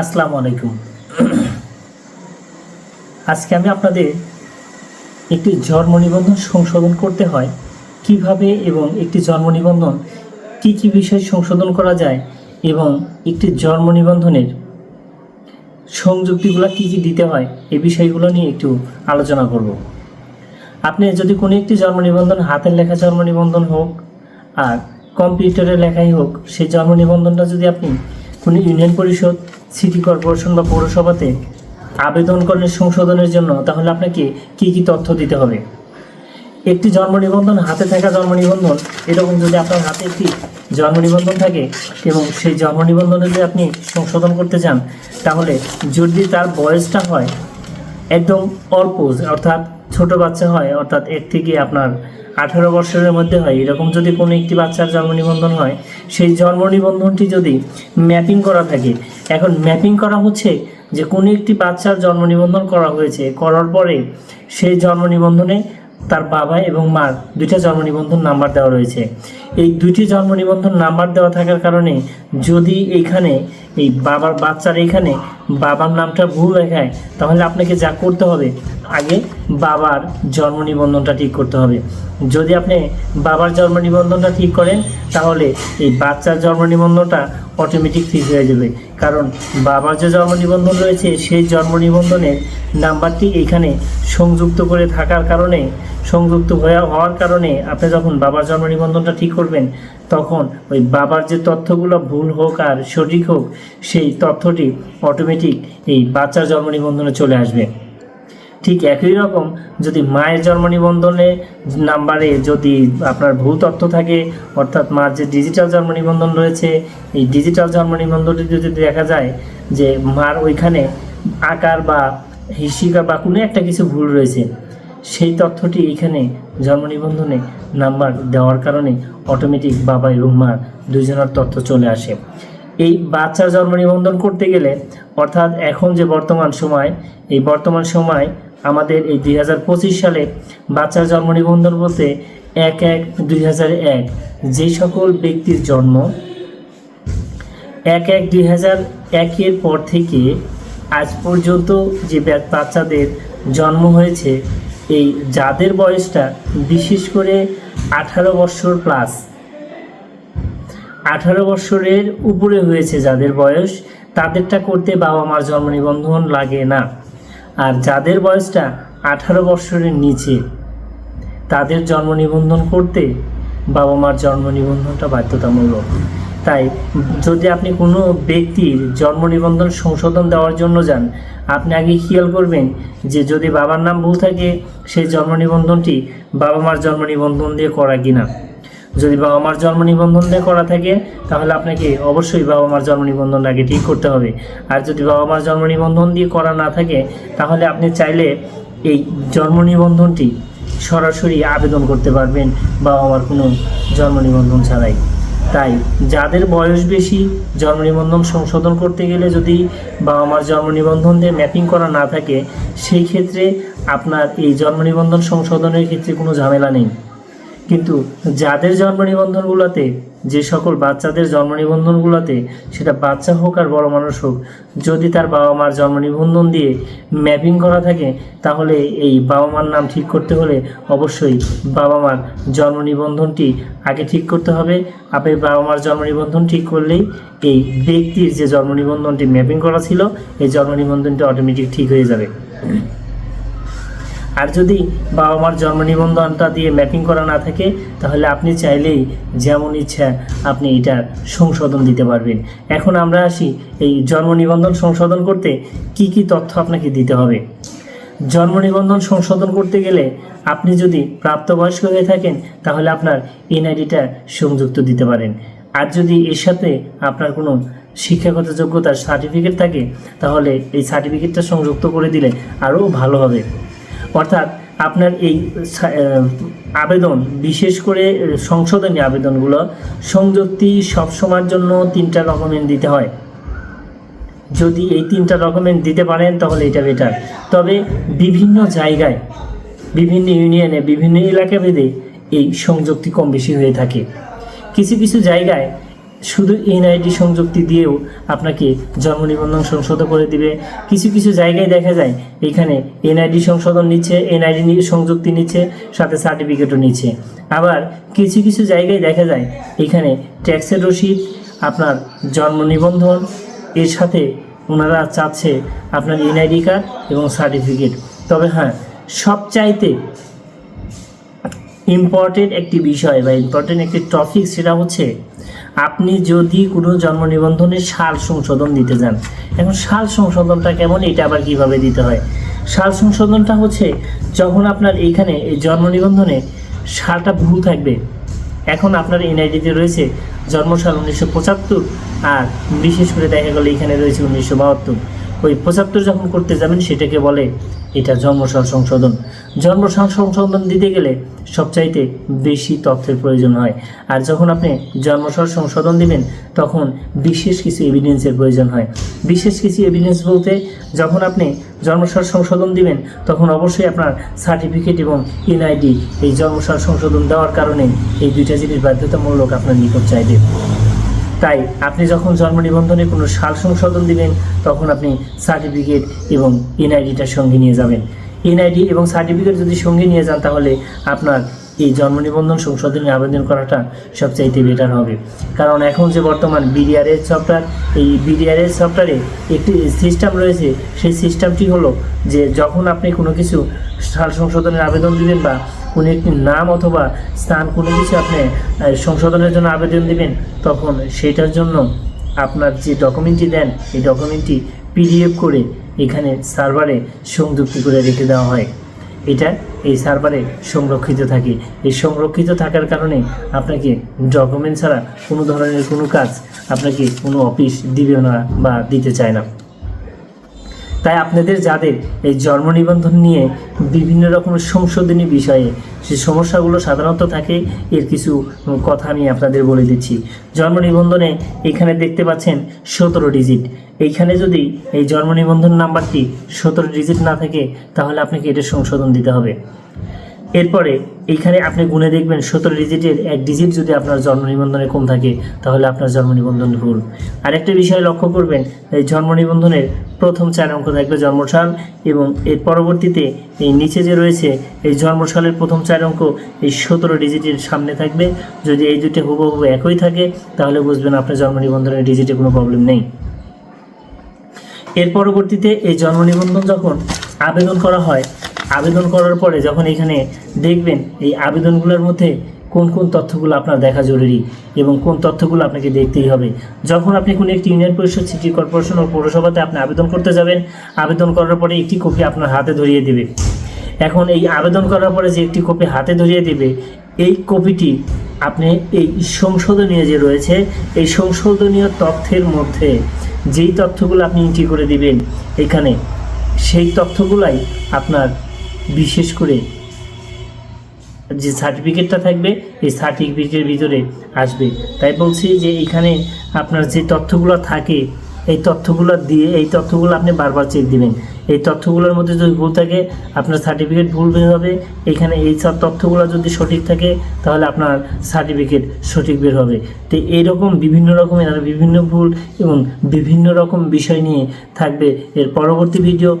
আসসালামু আলাইকুম। আজকে আমি আপনাদের একটি জন্ম নিবন্ধন সংশোধন করতে হয়। কীভাবে এবং একটি জন্ম নিবন্ধন কী কী বিষয় সংশোধন করা যায় এবং একটি জন্ম নিবন্ধনের সংযুক্তিগুলো কী কী দিতে হয় এই বিষয়গুলো নিয়ে একটু আলোচনা করব। আপনি যদি কোনো একটি জন্ম নিবন্ধন হাতের লেখা জন্ম নিবন্ধন হোক আর কম্পিউটারে লেখাই হোক, সেই জন্ম নিবন্ধনটা যদি আপনি কোনো ইউনিয়ন পরিষদ সিটি কর্পোরেশন বা পৌরসভাতে আবেদন করেন সংশোধনের জন্য তাহলে আপনাকে কী কী তথ্য দিতে হবে? একটি জন্ম নিবন্ধন, হাতে থাকা জন্ম নিবন্ধন, এরকম যদি আপনার হাতে একটি জন্ম নিবন্ধন থাকে এবং সেই জন্ম নিবন্ধনে যদি আপনি সংশোধন করতে চান, তাহলে যদি তার বয়সটা হয় একদম অল্প, অর্থাৎ ছোট বাচ্চা হয়, অর্থাৎ এর থেকে আপনার আঠারো বছরের মধ্যে হয়। এরকম যদি কোনো একটি বাচ্চার জন্ম নিবন্ধন হয়, সেই জন্ম নিবন্ধনটি যদি ম্যাপিং করা থাকে, এখন ম্যাপিং করা হচ্ছে যে কোনো একটি বাচ্চার জন্ম নিবন্ধন করা হয়েছে, করার পরে সেই জন্ম নিবন্ধনে তার বাবা এবং মার দুইটা জন্ম নিবন্ধন নাম্বার দেওয়া রয়েছে। এই দুইটি জন্ম নিবন্ধন নাম্বার দেওয়া থাকার কারণে যদি এইখানে এই বাবার বাচ্চার এখানে বাবার নামটা ভুল লেখায় তাহলে আপনাকে যা করতে হবে, আগে বাবার জন্ম নিবন্ধনটা ঠিক করতে হবে। যদি আপনি বাবার জন্ম নিবন্ধনটা ঠিক করেন, তাহলে এই বাচ্চার জন্ম নিবন্ধনটা অটোমেটিক ঠিক হয়ে যাবে। কারণ বাবার যে জন্ম নিবন্ধন রয়েছে, সেই জন্ম নিবন্ধনের নাম্বারটি এখানে সংযুক্ত করে থাকার কারণে সংযুক্ত হওয়ার কারণে আপনি যখন বাবার জন্ম নিবন্ধনটা ঠিক করবেন, তখন ওই বাবার যে তথ্যগুলো ভুল হোক আর সঠিক হোক, সেই তথ্যটি অটোমেটিক এই বাচ্চার জন্ম নিবন্ধনে চলে আসবে। ঠিক একই রকম যদি মায়ের জন্ম নিবন্ধনে নাম্বারে যদি আপনার ভুল তথ্য থাকে, অর্থাৎ মার যে ডিজিটাল জন্ম নিবন্ধন রয়েছে, এই ডিজিটাল জন্ম নিবন্ধনটি যদি দেখা যায় যে মার ওইখানে আকার বা হিসিকা বা কোনো একটা কিছু ভুল রয়েছে সেই তথ্যটি এখানে জন্ম নিবন্ধনে নাম্বার দেওয়ার কারণে অটোমেটিক বাবা এবং মার দুজনের তথ্য চলে আসে। এই বাচ্চার জন্ম নিবন্ধন করতে গেলে, অর্থাৎ এখন যে বর্তমান সময়, এই বর্তমান সময় আমাদের এই দুই হাজার পঁচিশ সালে বাচ্চার জন্ম নিবন্ধন বলতে এক এক দুই এক, যে সকল ব্যক্তির জন্ম এক এক দুই হাজার একের পর থেকে আজ পর্যন্ত যে বাচ্চাদের জন্ম হয়েছে এই যাদের বয়সটা বিশেষ করে আঠারো বছর প্লাস আঠারো বছরের উপরে হয়েছে যাদের বয়স, তাদেরটা করতে বাবা মার জন্ম নিবন্ধন লাগে না। আর যাদের বয়সটা আঠারো বছরের নিচে, তাদের জন্ম নিবন্ধন করতে বাবা মার জন্ম নিবন্ধনটা বাধ্যতামূলক। তাই যদি আপনি কোনো ব্যক্তির জন্ম নিবন্ধন সংশোধন দেওয়ার জন্য যান, আপনি আগে খেয়াল করবেন যে যদি বাবার নাম ভুল থাকে, সেই জন্ম নিবন্ধনটি বাবা মার জন্ম নিবন্ধন দিয়ে করা কিনা। যদি বাবা মার জন্ম নিবন্ধন দিয়ে করা থাকে, তাহলে আপনাকে অবশ্যই বাবা মার জন্ম নিবন্ধন আগে ঠিক করতে হবে। আর যদি বাবা মার জন্ম নিবন্ধন দিয়ে করা না থাকে, তাহলে আপনি চাইলে এই জন্ম নিবন্ধনটি সরাসরি আবেদন করতে পারবেন বাবা মার কোনো জন্ম নিবন্ধন ছাড়াই। তাই যাদের বয়স বেশি জন্ম নিবন্ধন সংশোধন করতে গেলে যদি বাবা মার জন্ম নিবন্ধন দিয়ে ম্যাপিং করা না থাকে, সেই ক্ষেত্রে আপনার এই জন্ম নিবন্ধন সংশোধনের ক্ষেত্রে কোনো ঝামেলা নেই। কিন্তু যাদের জন্ম নিবন্ধনগুলোতে, যে সকল বাচ্চাদের জন্ম নিবন্ধনগুলোতে সেটা বাচ্চা হোক আর বড় মানুষ হোক, যদি তার বাবা মার জন্ম নিবন্ধন দিয়ে ম্যাপিং করা থাকে, তাহলে এই বাবা মার নাম ঠিক করতে হলে অবশ্যই বাবা মার জন্ম নিবন্ধনটি আগে ঠিক করতে হবে। আপনি বাবা মার জন্ম নিবন্ধন ঠিক করলেই এই ব্যক্তির যে জন্ম নিবন্ধনটি ম্যাপিং করা ছিল, এই জন্ম নিবন্ধনটি অটোমেটিক ঠিক হয়ে যাবে। আর যদি বাবা মার জন্ম নিবন্ধনটা দিয়ে ম্যাপিং করা না থাকে, তাহলে আপনি চাইলেই যেমন ইচ্ছা আপনি এটা সংশোধন দিতে পারবেন। এখন আমরা আসি এই জন্ম নিবন্ধন সংশোধন করতে কি কি তথ্য আপনাকে দিতে হবে। জন্ম নিবন্ধন সংশোধন করতে গেলে আপনি যদি প্রাপ্তবয়স্ক হয়ে থাকেন, তাহলে আপনার এনআইডিটা সংযুক্ত দিতে পারেন। আর যদি এর সাথে আপনার কোনো শিক্ষাগত যোগ্যতার সার্টিফিকেট থাকে, তাহলে এই সার্টিফিকেটটা সংযুক্ত করে দিলে আরও ভালো হবে। অর্থাৎ আপনার এই আবেদন, বিশেষ করে সংশোধনী আবেদনগুলো সংযুক্তি সবসময়ের জন্য তিনটা ডকুমেন্ট দিতে হয়। যদি এই তিনটা ডকুমেন্ট দিতে পারেন, তাহলে এটা বেটার তবে বিভিন্ন জায়গায়, বিভিন্ন ইউনিয়নে বিভিন্ন এলাকা ভেদে এই সংযুক্তি কম বেশি হয়ে থাকে। কিছু কিছু জায়গায় শুধু এনআইডি সংযুক্তি দিয়েও আপনাকে জন্ম নিবন্ধন সংশোধন করে দিবে। কিছু কিছু জায়গায় দেখা যায়, এখানে এনআইডি সংশোধন নিচ্ছে, এনআইডি সংযুক্তি নিচ্ছে, সাথে সার্টিফিকেটও নিচ্ছে। আবার কিছু কিছু জায়গায় দেখা যায়, এখানে ট্যাক্সের রসিদ, আপনার জন্ম নিবন্ধন, এর সাথে ওনারা চাচ্ছে আপনার এনআইডি কার্ড এবং সার্টিফিকেট। তবে হ্যাঁ সবচাইতে ইম্পর্টেন্ট একটি বিষয় বা ইম্পর্টেন্ট একটি টপিক সেটা হচ্ছে আপনি যদি কোনো জন্ম নিবন্ধনের সাল সংশোধন দিতে যান, এখন সাল সংশোধনটা কেমন, এটা আবার কীভাবে দিতে হয়? সাল সংশোধনটা হচ্ছে, যখন আপনার এইখানে এই জন্ম নিবন্ধনে সালটা ভুল থাকবে, এখন আপনার এনআইডিতে রয়েছে জন্মসাল উনিশশো পঁচাত্তর আর বিশেষ করে দেখা গেলো এখানে রয়েছে উনিশশো বাহাত্তর। ওই পঁচাত্তর যখন করতে যাবেন, সেটাকে বলে এটা জন্মসাল সংশোধন। জন্মসাল সংশোধন দিতে গেলে সবচাইতে বেশি তথ্যের প্রয়োজন হয়। আর যখন আপনি জন্মসাল সংশোধন দিবেন, তখন বিশেষ কিছু এভিডেন্সের প্রয়োজন হয়। বিশেষ কিছু এভিডেন্স বলতে, যখন আপনি জন্মসাল সংশোধন দিবেন, তখন অবশ্যই আপনার সার্টিফিকেট এবং এনআইডি এই জন্মসাল সংশোধন দেওয়ার কারণে এই দুইটা জিনিস বাধ্যতামূলক আপনার নিকট চাইবে। তাই আপনি যখন জন্ম নিবন্ধনে কোনো সাল সংশোধন দিবেন, তখন আপনি সার্টিফিকেট এবং এনআইডিটার সঙ্গে নিয়ে যাবেন। এনআইডি এবং সার্টিফিকেট যদি সঙ্গে নিয়ে যান, তাহলে আপনার এই জন্ম নিবন্ধন সংশোধনে আবেদন করাটা সবচাইতে বেটার হবে। কারণ এখন যে বর্তমান বিডিআরএস সফটওয়্যার এই বিডিআরএস সফটওয়্যারে একটি সিস্টেম রয়েছে। সেই সিস্টেমটি হলো যে, যখন আপনি কোনো কিছু সাল সংশোধনের আবেদন দিবেন বা কোনো একটি নাম অথবা স্থান কোনো কিছু আপনি সংশোধনের জন্য আবেদন দিবেন, তখন সেটার জন্য আপনার যে ডকুমেন্টটি দেন, এই ডকুমেন্টটি পিডিএফ করে এখানে সার্ভারে সংযুক্ত করে রেখে দেওয়া হয়। এটা এই সার্ভারে সংরক্ষিত থাকে। এই সংরক্ষিত থাকার কারণে আপনাকে ডকুমেন্ট ছাড়া কোনো ধরনের কোনো কাজ আপনাকে কোনো অফিস দিবে না বা দিতে চায় না। আপনাদের যাদের এই জন্ম নিবন্ধন নিয়ে বিভিন্ন রকমের সংশোধনী বিষয়ে সে সমস্যাগুলো সাধারণত থাকে, এর কিছু কথা আমি আপনাদের বলে দিচ্ছি। জন্ম নিবন্ধনে এখানে দেখতে পাচ্ছেন সতেরো ডিজিট এইখানে যদি এই জন্ম নিবন্ধন নাম্বারটি সতেরো ডিজিট না থাকে, তাহলে আপনাকে এটা সংশোধন দিতে হবে। এরপরে এইখানে আপনি গুনে দেখবেন সতেরো ডিজিটের এক ডিজিট যদি আপনার জন্ম নিবন্ধনে কম থাকে, তাহলে আপনার জন্ম নিবন্ধন ভুল। আরেকটা বিষয় লক্ষ্য করবেন, এই জন্ম নিবন্ধনের প্রথম চার অঙ্ক থাকবে জন্মসাল এবং এর পরবর্তীতে এই নিচে যে রয়েছে, এই জন্মসালের প্রথম চার অঙ্ক এই সতেরো ডিজিটের সামনে থাকবে। যদি এই দুটো হুবহু একই থাকে, তাহলে বুঝবেন আপনার জন্ম নিবন্ধনের ডিজিটে কোনো প্রবলেম নেই। এর পরবর্তীতে এই জন্ম নিবন্ধন যখন আবেদন করা হয় আবেদন করার পরে যখন এখানে দেখবেন এই আবেদনগুলোর মধ্যে কোন কোন তথ্যগুলো আপনার দেখা জরুরি এবং কোন তথ্যগুলো আপনাকে দেখতেই হবে। যখন আপনি কোনো একটি ইউনিয়ন পরিষদ, সিটি কর্পোরেশন ও পৌরসভাতে আপনি আবেদন করতে যাবেন, আবেদন করার পরে একটি কপি আপনার হাতে ধরিয়ে দেবে। এখন এই আবেদন করার পরে যে একটি কপি হাতে ধরিয়ে দেবে, এই কপিটি আপনি এই সংশোধনীয় যে রয়েছে, এই সংশোধনীয় তথ্যের মধ্যে যেই তথ্যগুলো আপনি এন্ট্রি করে দিবেন এখানে, সেই তথ্যগুলাই আপনার বিশেষ করে যে সার্টিফিকেটটা থাকবে, এই সার্টিফিকেটের ভিতরে আসবে। তাই বলছি যে এখানে আপনার যে তথ্যগুলো থাকে, এই তথ্যগুলো দিয়ে, এই তথ্যগুলো আপনি বারবার চেক দিবেন। এই তথ্যগুলোর মধ্যে যদি ভুল থাকে, আপনার সার্টিফিকেট ভুল বের হবে। এখানে এই সব তথ্যগুলো যদি সঠিক থাকে, তাহলে আপনার সার্টিফিকেট সঠিক বের হবে। তো এইরকম বিভিন্ন রকমের আর বিভিন্ন ভুল এবং বিভিন্ন রকম বিষয় নিয়ে থাকবে। এর পরবর্তী ভিডিও